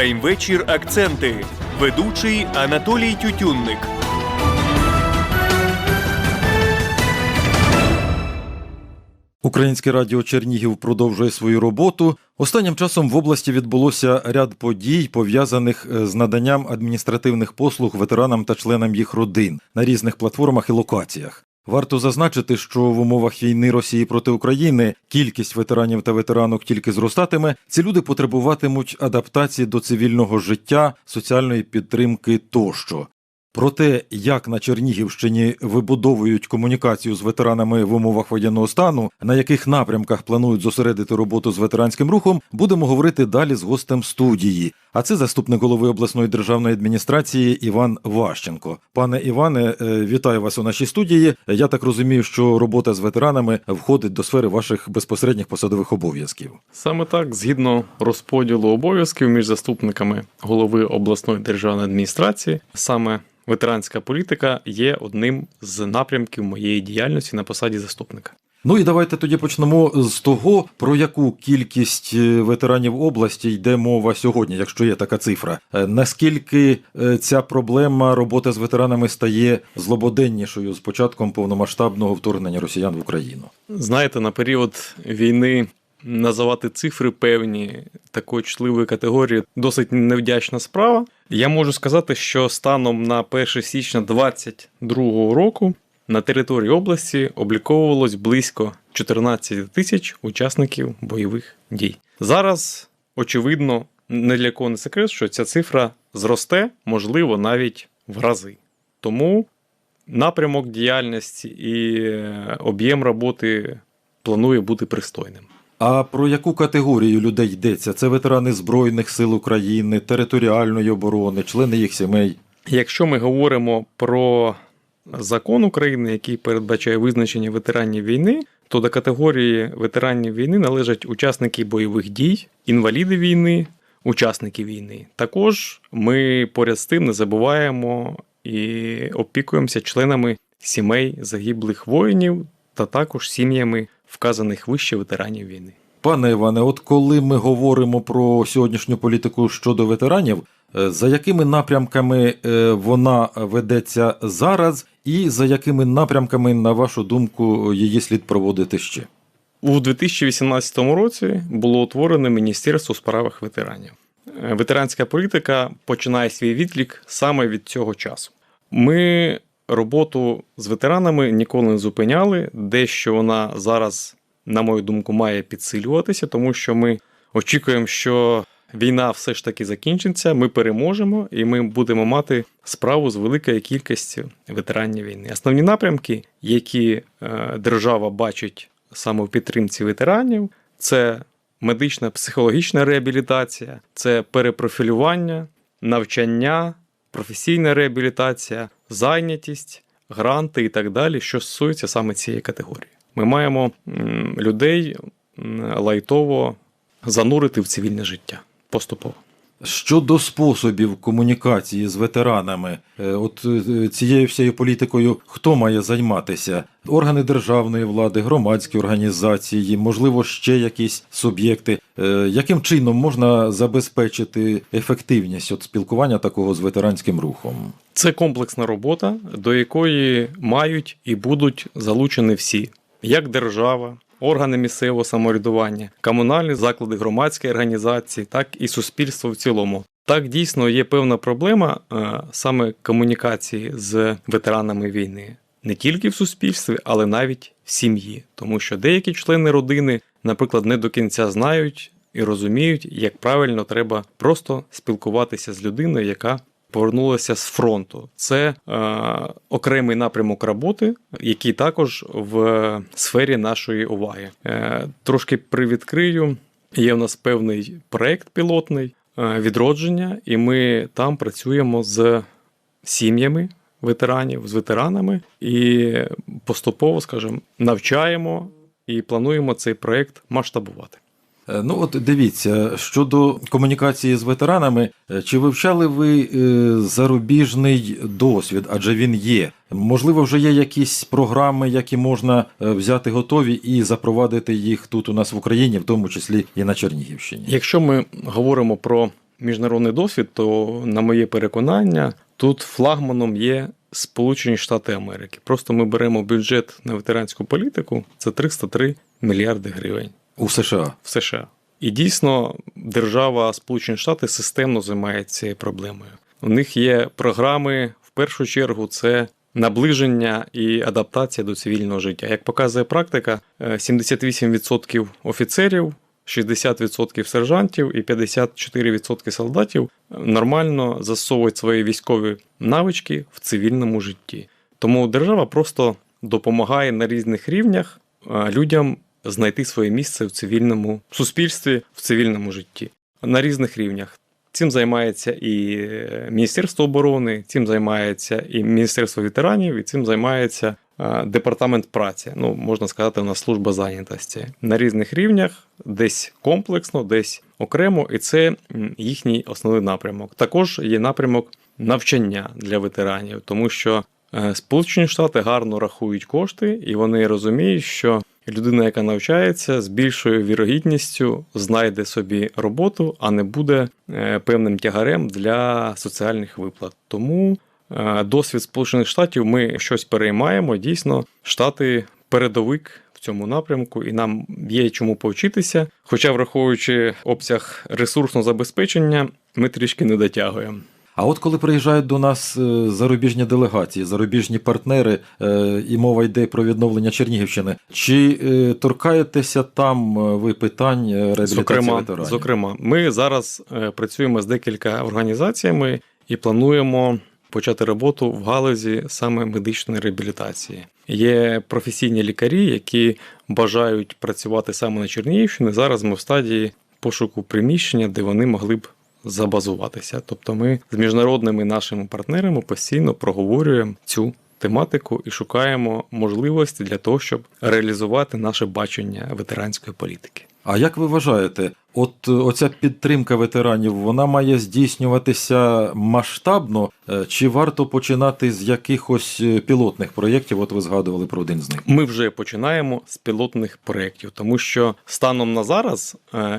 Прайм-вечір Акценти. Ведучий Анатолій Тютюнник. Українське радіо Чернігів продовжує свою роботу. Останнім часом в області відбулося ряд подій, пов'язаних е, з наданням адміністративних послуг ветеранам та членам їх родин на різних платформах і локаціях. Варто зазначити, що в умовах війни Росії проти України кількість ветеранів та ветеранок тільки зростатиме. Ці люди потребуватимуть адаптації до цивільного життя, соціальної підтримки тощо. Про те, як на Чернігівщині вибудовують комунікацію з ветеранами в умовах воєнного стану, на яких напрямках планують зосередити роботу з ветеранським рухом, будемо говорити далі з гостем студії. А це заступник голови обласної державної адміністрації Іван Ващенко. Пане Іване, е, вітаю вас у нашій студії. Я так розумію, що робота з ветеранами входить до сфери ваших безпосередніх посадових обов'язків. Саме так, згідно розподілу обов'язків між заступниками голови обласної державної адміністрації, саме ветеранська політика є одним з напрямків моєї діяльності на посаді заступника. Ну і давайте тоді почнемо з того, про яку кількість е, ветеранів області йде мова сьогодні, якщо є така цифра. Е, Наскільки е, ця проблема роботи з ветеранами стає злободеннішою з початком повномасштабного вторгнення росіян в Україну? Знаєте, на період війни називати цифри певні такої чутливої категорії досить невдячна справа. Я можу сказати, що станом на 1 січня 2022 року на території області обліковувалось близько 14 тисяч учасників бойових дій. Зараз, очевидно, не для кого не секрет, що ця цифра зросте, можливо, навіть в рази. Тому напрямок діяльності і е, об'єм роботи планує бути пристойним. А про яку категорію людей йдеться? Це ветерани Збройних сил України, територіальної оборони, члени їх сімей. Якщо ми говоримо про закон України, який передбачає визначення ветеранів війни, то до категорії ветеранів війни належать учасники бойових дій, інваліди війни, учасники війни. Також ми поряд з тим не забуваємо і опікуємося членами сімей загиблих воїнів та також сім'ями вказаних вище ветеранів війни. Пане Іване, от коли ми говоримо про сьогоднішню політику щодо ветеранів, е, за якими напрямками е, вона ведеться зараз, і за якими напрямками, на вашу думку, її слід проводити ще? У 2018 році було утворене Міністерство у справах ветеранів. Е, Ветеранська політика починає свій відлік саме від цього часу. Ми роботу з ветеранами ніколи не зупиняли. Дещо вона зараз, на мою думку, має підсилюватися, тому що ми очікуємо, що війна все ж таки закінчиться, ми переможемо і ми будемо мати справу з великою кількістю ветеранів війни. Основні напрямки, які е, держава бачить саме в підтримці ветеранів, це медична психологічна реабілітація, це перепрофілювання, навчання, професійна реабілітація, зайнятість, гранти і так далі, що стосується саме цієї категорії. Ми маємо людей лайтово занурити в цивільне життя поступово. Щодо способів комунікації з ветеранами, е, от е, цією всією політикою хто має займатися? Органи державної влади, громадські організації, можливо, ще якісь суб'єкти. Е, Яким чином можна забезпечити ефективність от спілкування такого з ветеранським рухом? Це комплексна робота, до якої мають і будуть залучені всі, як держава, органи місцевого самоврядування, комунальні заклади громадської організації, так і суспільство в цілому. Так дійсно є певна проблема е, саме комунікації з ветеранами війни не тільки в суспільстві, але навіть в сім'ї, тому що деякі члени родини, наприклад, не до кінця знають і розуміють, як правильно треба просто спілкуватися з людиною, яка повернулася з фронту. Це е, окремий напрямок роботи, який також в сфері нашої уваги. Е, трошки привідкрию. Є в нас певний проект пілотний е, відродження, і ми там працюємо з сім'ями ветеранів, з ветеранами і поступово, скажімо, навчаємо і плануємо цей проект масштабувати. Е, Ну, от дивіться, щодо комунікації з ветеранами, е, чи вивчали ви е, зарубіжний досвід, адже він є. Можливо, вже є якісь програми, які можна взяти готові і запровадити їх тут у нас в Україні, в тому числі і на Чернігівщині. Якщо ми говоримо про міжнародний досвід, то, на моє переконання, тут флагманом є Сполучені Штати Америки. Просто ми беремо бюджет на ветеранську політику це 303 мільярди гривень У США. в США. І дійсно, держава Сполучені Штати системно займається цією проблемою. У них є програми, в першу чергу, це наближення і адаптація до цивільного життя. Як показує практика, е, 78% офіцерів, 60% сержантів і 54% солдатів нормально засовують свої військові навички в цивільному житті. Тому держава просто допомагає на різних рівнях е, людям знайти своє місце в цивільному суспільстві, в цивільному житті на різних рівнях. Цим займається і е, Міністерство оборони, цим займається і Міністерство ветеранів, і цим займається департамент праці. Ну, можна сказати, у нас служба зайнятості на різних рівнях, десь комплексно, десь окремо, і це їхній основний напрямок. Також є напрямок навчання для ветеранів, тому що е, Сполучені Штати гарно рахують кошти, і вони розуміють, що людина, яка навчається, з більшою вірогідністю знайде собі роботу, а не буде е, певним тягарем для соціальних виплат. Тому е, досвід Сполучених Штатів ми щось переймаємо. Дійсно, штати передовик в цьому напрямку, і нам є чому повчитися. Хоча, враховуючи обсяг ресурсного забезпечення, ми трішки не дотягуємо. А от коли приїжджають до нас е, зарубіжні делегації, зарубіжні партнери, е, і мова йде про відновлення Чернігівщини, чи е, торкаєтеся там ви питань реабілітації Зокрема, ветеранів? зокрема, ми зараз працюємо з декілька організаціями і плануємо почати роботу в галузі саме медичної реабілітації. Є професійні лікарі, які бажають працювати саме на Чернігівщині. Зараз ми в стадії пошуку приміщення, де вони могли б забазуватися. Тобто, ми з міжнародними нашими партнерами постійно проговорюємо цю тематику і шукаємо можливості для того, щоб реалізувати наше бачення ветеранської політики. А як ви вважаєте, от е, оця підтримка ветеранів вона має здійснюватися масштабно, е, чи варто починати з якихось е, пілотних проєктів? От ви згадували про один з них. Ми вже починаємо з пілотних проєктів, тому що станом на зараз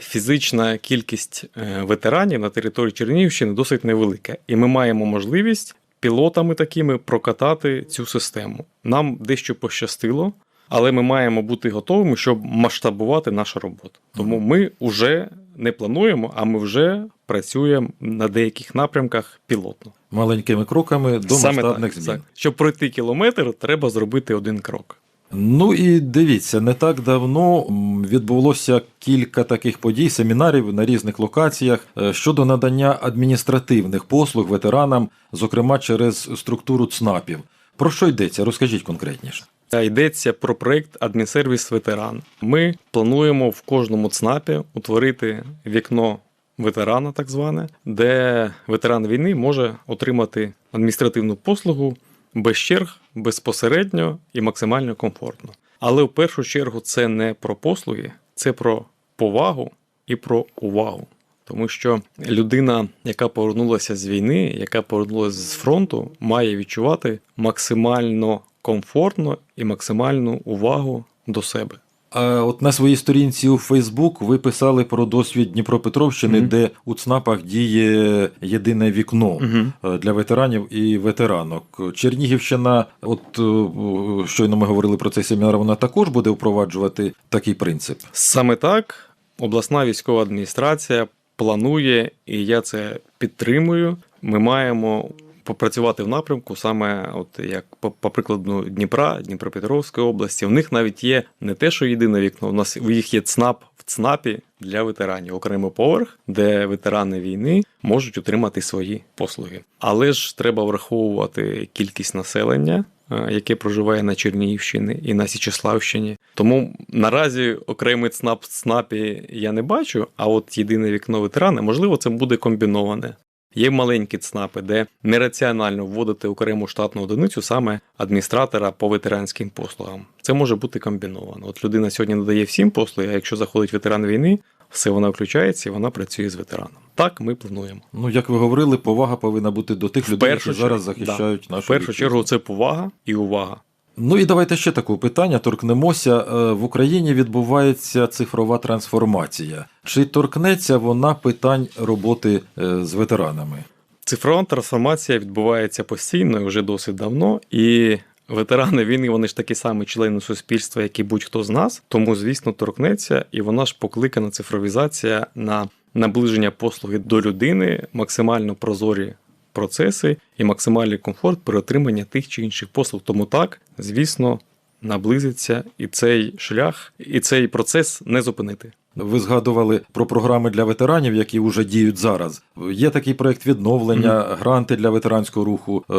фізична кількість ветеранів на території Чернігівщини досить невелика, і ми маємо можливість пілотами такими прокатати цю систему. Нам дещо пощастило, але ми маємо бути готовими, щоб масштабувати нашу роботу. Тому ми вже не плануємо, а ми вже працюємо на деяких напрямках пілотно. Маленькими кроками до Саме масштабних так, змін. так. Щоб пройти кілометр, треба зробити один крок. Ну і дивіться, не так давно відбулося кілька таких подій, семінарів на різних локаціях е, щодо надання адміністративних послуг ветеранам, зокрема через структуру ЦНАПів. Про що йдеться? Розкажіть конкретніше. Йдеться про проект Адмінсервіс ветеран. Ми плануємо в кожному ЦНАПі утворити вікно ветерана, так зване, де ветеран війни може отримати адміністративну послугу без черг, безпосередньо і максимально комфортно. Але в першу чергу це не про послуги, це про повагу і про увагу. Тому що людина, яка повернулася з війни, яка повернулася з фронту, має відчувати максимально комфортно і максимальну увагу до себе. А от на своїй сторінці у Фейсбук ви писали про досвід Дніпропетровщини, Мгм. де у ЦНАПах діє єдине вікно е, для ветеранів і ветеранок. Чернігівщина, от е, щойно ми говорили про цей семінар, вона також буде впроваджувати такий принцип. Саме так обласна військова адміністрація планує, і я це підтримую. Ми маємо попрацювати в напрямку, саме от як по, прикладу Дніпра, Дніпропетровської області. У них навіть є не те, що єдине вікно. У нас у їх є ЦНАП в ЦНАПі для ветеранів, окремий поверх, де ветерани війни можуть отримати свої послуги. Але ж треба враховувати кількість населення. е, Яке проживає на Чернігівщині і на Січеславщині. Тому наразі окремий ЦНАП в ЦНАПі я не бачу, а от єдине вікно ветерани, можливо, це буде комбіноване. Є маленькі ЦНАПи, де нераціонально вводити окрему штатну одиницю саме адміністратора по ветеранським послугам. Це може бути комбіновано. От людина сьогодні надає всім послуги, а якщо заходить ветеран війни, все вона включається і вона працює з ветераном. Так ми плануємо. Ну, як ви говорили, повага повинна бути до тих В людей, які зараз чергу, захищають нашу В першу вітчизну. чергу це повага і увага. Ну і давайте ще таке питання торкнемося. Е, В Україні відбувається цифрова трансформація. Чи торкнеться вона питань роботи е, з ветеранами? Цифрова трансформація відбувається постійно і вже досить давно. І ветерани війни вони ж такі самі члени суспільства, як і будь-хто з нас. Тому, звісно, торкнеться, і вона ж покликана цифровізація на наближення послуги до людини, максимально прозорі процеси і максимальний комфорт при отриманні тих чи інших послуг. Тому так, звісно, наблизиться і цей шлях, і цей процес не зупинити. Ви згадували про програми для ветеранів, які вже діють зараз. Є такий проект відновлення, гранти для ветеранського руху. Е,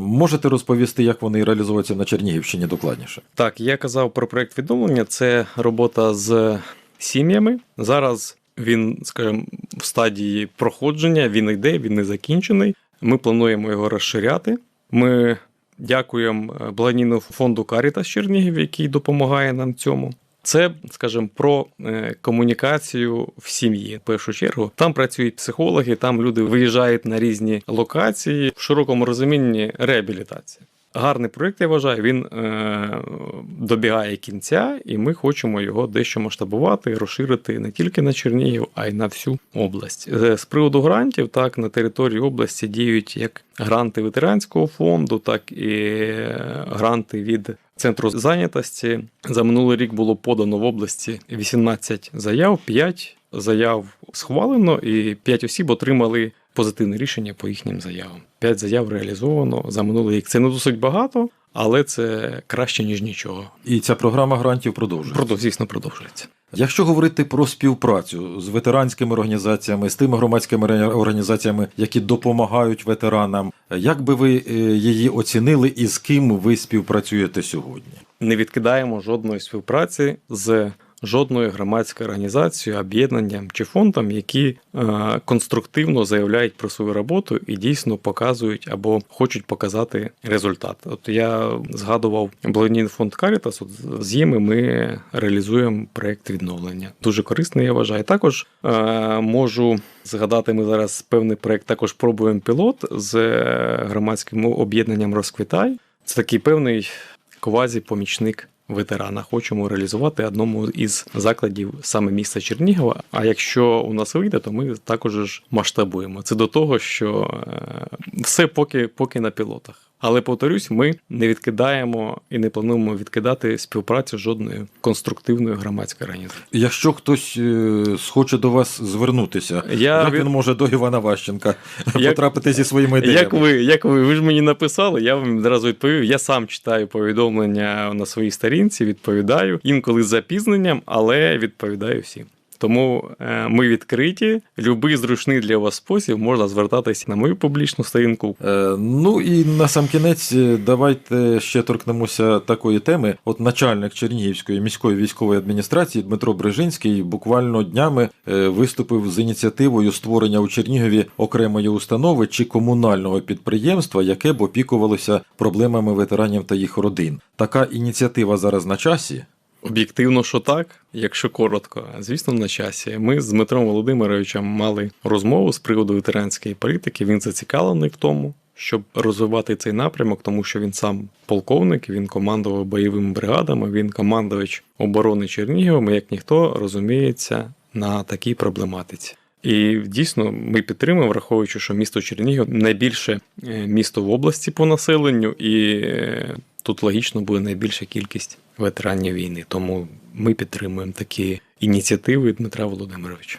можете розповісти, як вони реалізуються на Чернігівщині докладніше? Так, я казав про проект відновлення. Це робота з сім'ями. Зараз він, скажімо, в стадії проходження, він йде, він не закінчений. Ми плануємо його розширяти. Ми дякуємо е, благодійному фонду Карітас Чернігів, який допомагає нам цьому. Це, скажімо, про е, комунікацію в сім'ї. В першу чергу там працюють психологи, там люди виїжджають на різні локації в широкому розумінні реабілітація. Гарний проєкт, я вважаю, він е, добігає кінця, і ми хочемо його дещо масштабувати, розширити не тільки на Чернігів, а й на всю область. Е, З приводу грантів, так на території області діють як гранти ветеранського фонду, так і е, гранти від центру зайнятості. За минулий рік було подано в області 18 заяв, 5 заяв схвалено, і 5 осіб отримали позитивне рішення по їхнім заявам. 5 заяв реалізовано за минулий рік. Це не досить багато, але це краще ніж нічого. І ця програма грантів продовжується. Продов, звісно, продовжується. Якщо говорити про співпрацю з ветеранськими організаціями, з тими громадськими організаціями, які допомагають ветеранам, як би ви е, її оцінили і з ким ви співпрацюєте сьогодні? Не відкидаємо жодної співпраці з жодною громадською організацією, об'єднанням чи фондом, які е, конструктивно заявляють про свою роботу і дійсно показують або хочуть показати результат. От я згадував благодійний фонд Caritas, От з ними ми реалізуємо проект відновлення. Дуже корисний, я вважаю. Також е, можу згадати, ми зараз певний проект також пробуємо пілот з громадським об'єднанням Розквітай. Це такий певний квазі-помічник ветерана. Хочемо реалізувати одному із закладів саме міста Чернігова. А якщо у нас вийде, то ми також масштабуємо. Це до того, що е, все поки, поки на пілотах. Але повторюсь, ми не відкидаємо і не плануємо відкидати співпрацю з жодною конструктивною громадською організацією. Якщо хтось е, схоче до вас звернутися, Я як від- він може до Івана Ващенка Як- потрапити зі своїми ідеями? Як ви, як ви, ви ж мені написали, я вам одразу відповів. Я сам читаю повідомлення на своїй сторінці, відповідаю інколи з запізненням, але відповідаю всім. Тому е, ми відкриті. Любий зручний для вас спосіб можна звертатися на мою публічну сторінку. Е, Ну і на сам кінець е, давайте ще торкнемося такої теми. От начальник Чернігівської міської військової адміністрації Дмитро Брижинський буквально днями е, виступив з ініціативою створення у Чернігові окремої установи чи комунального підприємства, яке б опікувалося проблемами ветеранів та їх родин. Така ініціатива зараз на часі. Об'єктивно, що так, якщо коротко, звісно, на часі. Ми з Дмитром Володимировичем мали розмову з приводу ветеранської політики. Він зацікавлений в тому, щоб розвивати цей напрямок, тому що він сам полковник, він командував бойовими бригадами, він командувач оборони Чернігова, як ніхто розуміється на такій проблематиці. І дійсно ми підтримуємо, враховуючи, що місто Чернігів найбільше е, місто в області по населенню, і е, тут логічно буде найбільша кількість ветеранів війни. Тому ми підтримуємо такі ініціативи Дмитра Володимировича.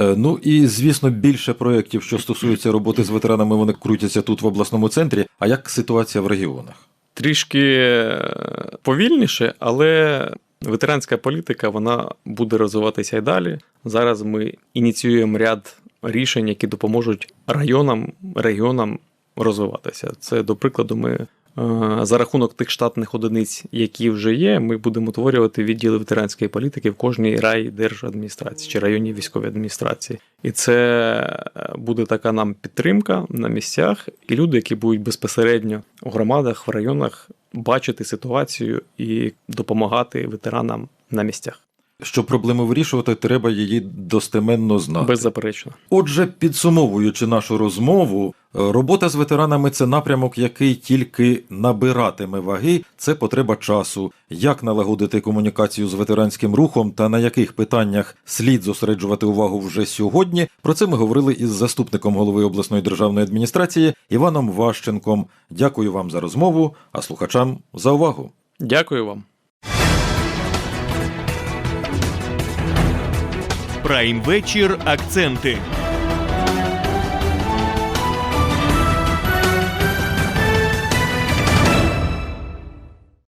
Е, Ну і звісно, більше проєктів, що стосуються роботи з ветеранами, вони крутяться тут в обласному центрі. А як ситуація в регіонах? Трішки е, повільніше, але ветеранська політика вона буде розвиватися і далі. Зараз ми ініціюємо ряд рішень, які допоможуть районам, регіонам розвиватися. Це, до прикладу, ми за рахунок тих штатних одиниць, які вже є, ми будемо утворювати відділи ветеранської політики в кожній райдержадміністрації чи районній військовій адміністрації. І це е, буде така нам підтримка на місцях, і люди, які будуть безпосередньо у громадах, в районах бачити ситуацію і допомагати ветеранам на місцях. Щоб проблему вирішувати, треба її достеменно знати. Беззаперечно. Отже, підсумовуючи нашу розмову, робота з ветеранами це напрямок, який тільки набиратиме ваги. Це потреба часу. Як налагодити комунікацію з ветеранським рухом та на яких питаннях слід зосереджувати увагу вже сьогодні. Про це ми говорили із заступником голови обласної державної адміністрації Іваном Ващенком. Дякую вам за розмову, а слухачам за увагу. Дякую вам. Прайм вечір. Акценти.